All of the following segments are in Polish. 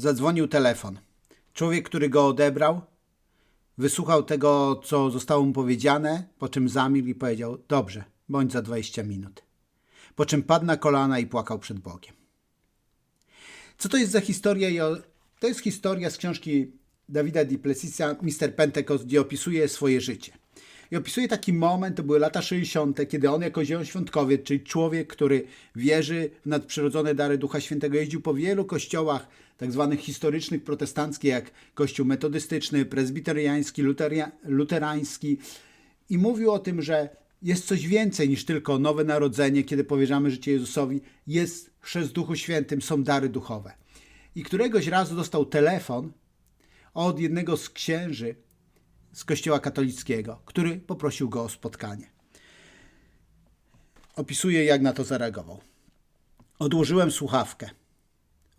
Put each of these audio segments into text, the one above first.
zadzwonił telefon. Człowiek, który go odebrał, wysłuchał tego, co zostało mu powiedziane, po czym zamilkł i powiedział: Dobrze, bądź za 20 minut. Po czym padł na kolana i płakał przed Bogiem. Co to jest za historia? To jest historia z książki Dawida Di Plessisa, Mr. Pentecost, gdzie opisuje swoje życie. I opisuje taki moment, to były lata 60., kiedy on jako zielonoświątkowiec, czyli człowiek, który wierzy w nadprzyrodzone dary Ducha Świętego, jeździł po wielu kościołach tak zwanych historycznych, protestanckich, jak kościół metodystyczny, prezbiteriański, luteria, luterański i mówił o tym, że jest coś więcej niż tylko nowe narodzenie, kiedy powierzamy życie Jezusowi. Jest w Duchu Świętym, są dary duchowe. I któregoś razu dostał telefon od jednego z księży z kościoła katolickiego, który poprosił go o spotkanie. Opisuję, jak na to zareagował. Odłożyłem słuchawkę.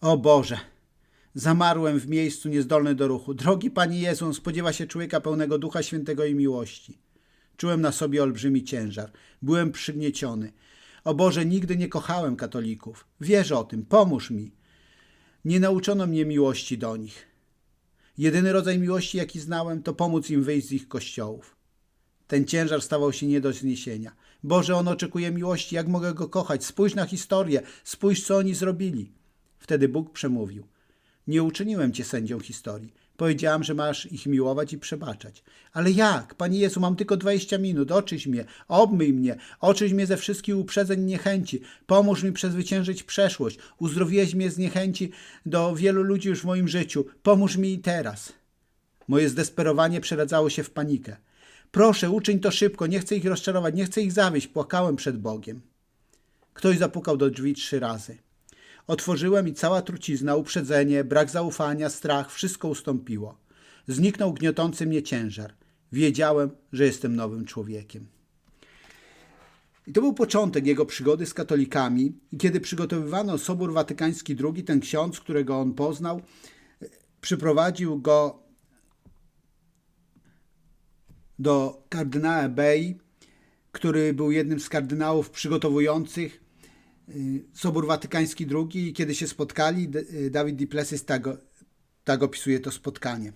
O Boże, zamarłem w miejscu niezdolny do ruchu. Drogi Panie Jezu, on spodziewa się człowieka pełnego Ducha Świętego i miłości. Czułem na sobie olbrzymi ciężar. Byłem przygnieciony. O Boże, nigdy nie kochałem katolików. Wierzę o tym, pomóż mi. Nie nauczono mnie miłości do nich. Jedyny rodzaj miłości, jaki znałem, to pomóc im wyjść z ich kościołów. Ten ciężar stawał się nie do zniesienia. Boże, on oczekuje miłości, jak mogę go kochać? Spójrz na historię, spójrz, co oni zrobili. Wtedy Bóg przemówił. Nie uczyniłem cię sędzią historii. Powiedziałam, że masz ich miłować i przebaczać. Ale jak? Panie Jezu, mam tylko 20 minut. Oczyś mnie, obmyj mnie, oczyś mnie ze wszystkich uprzedzeń niechęci. Pomóż mi przezwyciężyć przeszłość. Uzdrowiłeś mnie z niechęci do wielu ludzi już w moim życiu. Pomóż mi i teraz. Moje zdesperowanie przeradzało się w panikę. Proszę, uczyń to szybko, nie chcę ich rozczarować, nie chcę ich zawieść. Płakałem przed Bogiem. Ktoś zapukał do drzwi trzy razy. Otworzyłem i cała trucizna, uprzedzenie, brak zaufania, strach, wszystko ustąpiło. Zniknął gniotący mnie ciężar. Wiedziałem, że jestem nowym człowiekiem. I to był początek jego przygody z katolikami. I kiedy przygotowywano Sobór Watykański II, ten ksiądz, którego on poznał, przyprowadził go do kardynała Bey, który był jednym z kardynałów przygotowujących Sobór Watykański II i kiedy się spotkali, y, Dawid Di Plessis tak, tak opisuje to spotkanie.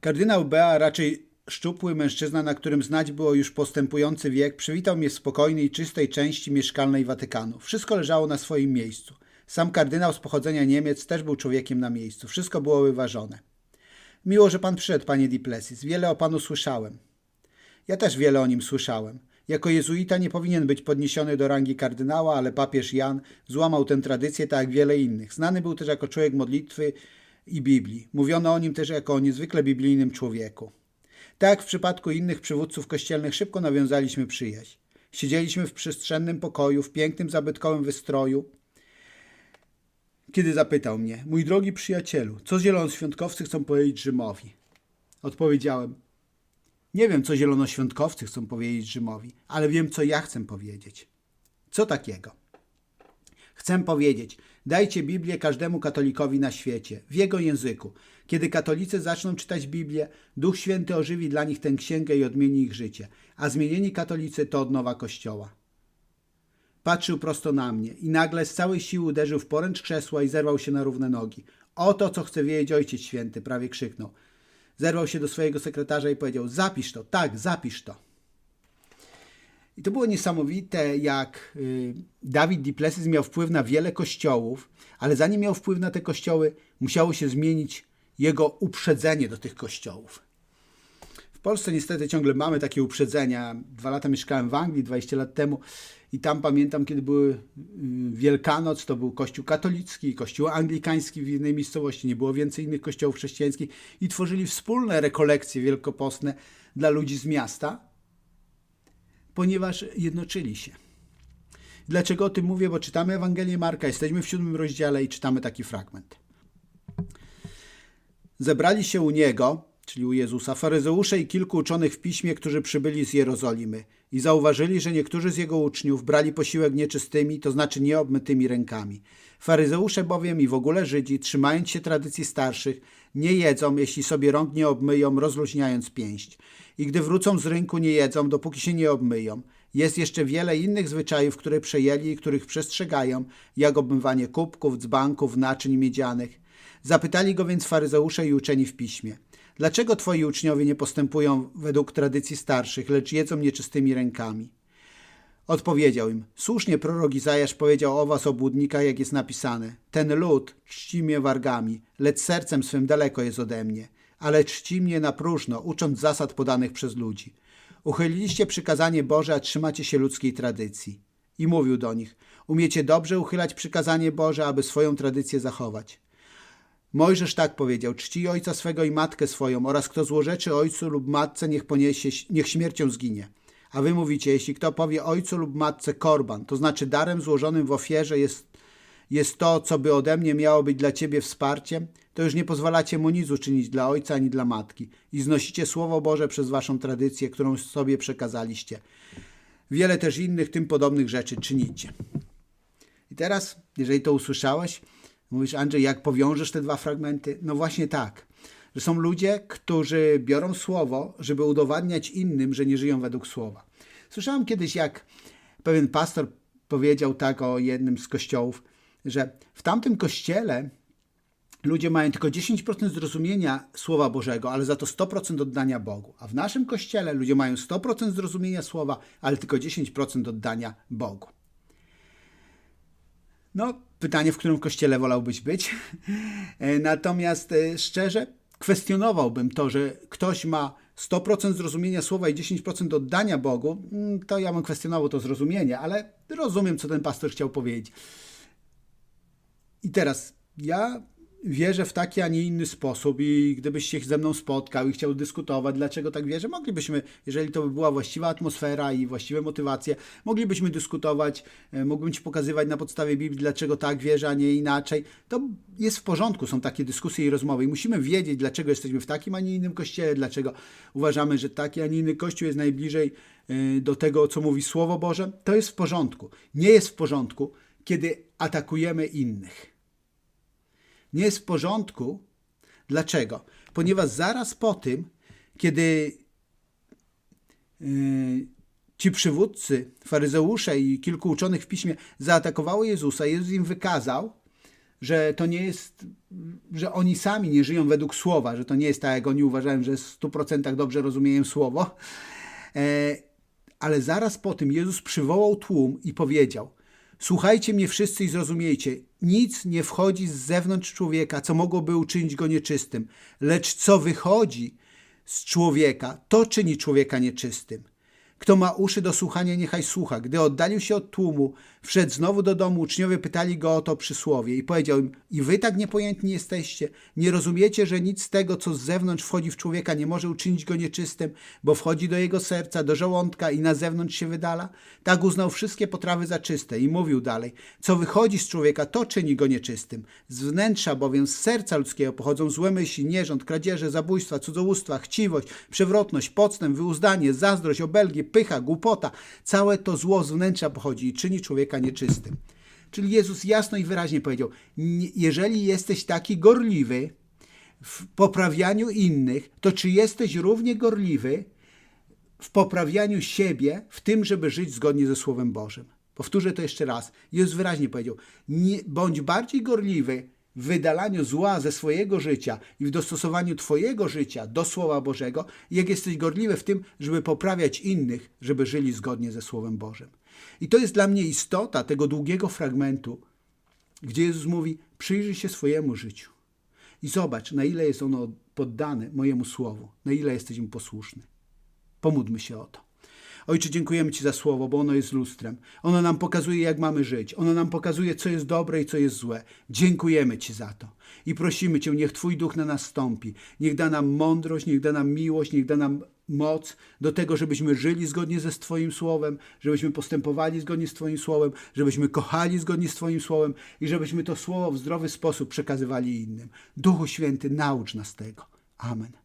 Kardynał Bea, raczej szczupły mężczyzna, na którym znać było już postępujący wiek, przywitał mnie w spokojnej, czystej części mieszkalnej Watykanu. Wszystko leżało na swoim miejscu. Sam kardynał z pochodzenia Niemiec też był człowiekiem na miejscu. Wszystko było wyważone. Miło, że pan przyszedł, panie Di Plessis. Wiele o panu słyszałem. Ja też wiele o nim słyszałem. Jako jezuita nie powinien być podniesiony do rangi kardynała, ale papież Jan złamał tę tradycję tak jak wiele innych. Znany był też jako człowiek modlitwy i Biblii. Mówiono o nim też jako o niezwykle biblijnym człowieku. Tak jak w przypadku innych przywódców kościelnych szybko nawiązaliśmy przyjaźń. Siedzieliśmy w przestrzennym pokoju, w pięknym zabytkowym wystroju, kiedy zapytał mnie, mój drogi przyjacielu, co zielonoświątkowcy chcą powiedzieć Rzymowi? Odpowiedziałem, nie wiem, co zielonoświątkowcy chcą powiedzieć Rzymowi, ale wiem, co ja chcę powiedzieć. Co takiego? Chcę powiedzieć, dajcie Biblię każdemu katolikowi na świecie, w jego języku. Kiedy katolicy zaczną czytać Biblię, Duch Święty ożywi dla nich tę księgę i odmieni ich życie, a zmienieni katolicy to odnowa Kościoła. Patrzył prosto na mnie i nagle z całej siły uderzył w poręcz krzesła i zerwał się na równe nogi. Oto, co chce wiedzieć Ojciec Święty, prawie krzyknął. Zerwał się do swojego sekretarza i powiedział: Zapisz to, tak, zapisz to. I to było niesamowite, jak y, Dawid Di Plessis miał wpływ na wiele kościołów, ale zanim miał wpływ na te kościoły, musiało się zmienić jego uprzedzenie do tych kościołów. Polsce niestety ciągle mamy takie uprzedzenia. Dwa lata mieszkałem w Anglii, 20 lat temu i tam pamiętam, kiedy były y, Wielkanoc, to był kościół katolicki, kościół anglikański w jednej miejscowości, nie było więcej innych kościołów chrześcijańskich i tworzyli wspólne rekolekcje wielkopostne dla ludzi z miasta, ponieważ jednoczyli się. Dlaczego o tym mówię? Bo czytamy Ewangelię Marka, jesteśmy w siódmym rozdziale i czytamy taki fragment. Zebrali się u niego, czyli u Jezusa, faryzeusze i kilku uczonych w piśmie, którzy przybyli z Jerozolimy i zauważyli, że niektórzy z jego uczniów brali posiłek nieczystymi, to znaczy nieobmytymi rękami. Faryzeusze bowiem i w ogóle Żydzi, trzymając się tradycji starszych, nie jedzą, jeśli sobie rąk nie obmyją, rozluźniając pięść. I gdy wrócą z rynku, nie jedzą, dopóki się nie obmyją. Jest jeszcze wiele innych zwyczajów, które przejęli i których przestrzegają, jak obmywanie kubków, dzbanków, naczyń miedzianych. Zapytali go więc faryzeusze i uczeni w piśmie. Dlaczego twoi uczniowie nie postępują według tradycji starszych, lecz jedzą nieczystymi rękami? Odpowiedział im, słusznie prorok Izajasz powiedział o was obłudnikach, jak jest napisane. Ten lud czci mnie wargami, lecz sercem swym daleko jest ode mnie, ale czci mnie na próżno, ucząc zasad podanych przez ludzi. Uchyliliście przykazanie Boże, a trzymacie się ludzkiej tradycji. I mówił do nich, umiecie dobrze uchylać przykazanie Boże, aby swoją tradycję zachować. Mojżesz tak powiedział: Czci ojca swego i matkę swoją, oraz kto złorzeczy ojcu lub matce, niech poniesie, niech śmiercią zginie. A wy mówicie, jeśli kto powie ojcu lub matce korban, to znaczy darem złożonym w ofierze jest, jest to, co by ode mnie miało być dla ciebie wsparciem, to już nie pozwalacie mu nic uczynić dla ojca ani dla matki i znosicie Słowo Boże przez waszą tradycję, którą sobie przekazaliście. Wiele też innych tym podobnych rzeczy czynicie. I teraz, jeżeli to usłyszałeś, mówisz, Andrzej, jak powiążesz te dwa fragmenty? No właśnie tak że są ludzie, którzy biorą słowo, żeby udowadniać innym, że nie żyją według słowa. Słyszałem kiedyś, jak pewien pastor powiedział tak o jednym z kościołów, że w tamtym kościele ludzie mają tylko 10% zrozumienia Słowa Bożego, ale za to 100% oddania Bogu. A w naszym kościele ludzie mają 100% zrozumienia Słowa, ale tylko 10% oddania Bogu. No, pytanie, w którym kościele wolałbyś być. Natomiast e, szczerze, kwestionowałbym to, że ktoś ma 100% zrozumienia słowa i 10% oddania Bogu, mm, to ja bym kwestionował to zrozumienie, ale rozumiem, co ten pastor chciał powiedzieć. I teraz ja wierzę w taki, a nie inny sposób i gdybyś się ze mną spotkał i chciał dyskutować, dlaczego tak wierzę, moglibyśmy, jeżeli to by była właściwa atmosfera i właściwe motywacje, moglibyśmy dyskutować, e, mógłbym Ci pokazywać na podstawie Biblii, dlaczego tak wierzę, a nie inaczej. To jest w porządku, są takie dyskusje i rozmowy i musimy wiedzieć, dlaczego jesteśmy w takim, a nie innym kościele, dlaczego uważamy, że taki, a nie inny kościół jest najbliżej e, do tego, co mówi Słowo Boże. To jest w porządku. Nie jest w porządku, kiedy atakujemy innych nie jest w porządku. Dlaczego? Ponieważ zaraz po tym, kiedy yy, ci przywódcy, faryzeusze i kilku uczonych w piśmie zaatakowało Jezusa, Jezus im wykazał, że to nie jest, że oni sami nie żyją według słowa, że to nie jest tak, jak oni uważają, że w 100% dobrze rozumieją słowo. E, ale zaraz po tym Jezus przywołał tłum i powiedział: Słuchajcie mnie wszyscy i zrozumiejcie, nic nie wchodzi z zewnątrz człowieka, co mogłoby uczynić go nieczystym, lecz co wychodzi z człowieka, to czyni człowieka nieczystym. Kto ma uszy do słuchania, niechaj słucha. Gdy oddalił się od tłumu, wszedł znowu do domu, uczniowie pytali go o to przysłowie i powiedział im, i wy tak niepojętni jesteście, nie rozumiecie, że nic z tego, co z zewnątrz wchodzi w człowieka, nie może uczynić go nieczystym, bo wchodzi do jego serca, do żołądka i na zewnątrz się wydala? Tak uznał wszystkie potrawy za czyste i mówił dalej, co wychodzi z człowieka, to czyni go nieczystym. Z wnętrza bowiem, z serca ludzkiego pochodzą złe myśli, nierząd, kradzieże, zabójstwa, cudzołóstwa, chciwość, przewrotność, podstęp, wyuzdanie, zazdrość, obelgie, pycha, głupota. Całe to zło z wnętrza pochodzi i czyni człowieka nieczystym. Czyli Jezus jasno i wyraźnie powiedział: Jeżeli jesteś taki gorliwy w poprawianiu innych, to czy jesteś równie gorliwy w poprawianiu siebie, w tym, żeby żyć zgodnie ze Słowem Bożym? Powtórzę to jeszcze raz. Jezus wyraźnie powiedział: bądź bardziej gorliwy w wydalaniu zła ze swojego życia i w dostosowaniu Twojego życia do Słowa Bożego, jak jesteś gorliwy w tym, żeby poprawiać innych, żeby żyli zgodnie ze Słowem Bożym. I to jest dla mnie istota tego długiego fragmentu, gdzie Jezus mówi: Przyjrzyj się swojemu życiu i zobacz, na ile jest ono poddane mojemu słowu, na ile jesteś mu posłuszny. Pomódlmy się o to. Ojcze, dziękujemy Ci za słowo, bo ono jest lustrem. Ono nam pokazuje, jak mamy żyć. Ono nam pokazuje, co jest dobre i co jest złe. Dziękujemy Ci za to. I prosimy Cię, niech Twój duch na nas stąpi. Niech da nam mądrość, niech da nam miłość, niech da nam moc do tego, żebyśmy żyli zgodnie ze Twoim słowem, żebyśmy postępowali zgodnie z Twoim słowem, żebyśmy kochali zgodnie z Twoim słowem i żebyśmy to słowo w zdrowy sposób przekazywali innym. Duchu Święty, naucz nas tego. Amen.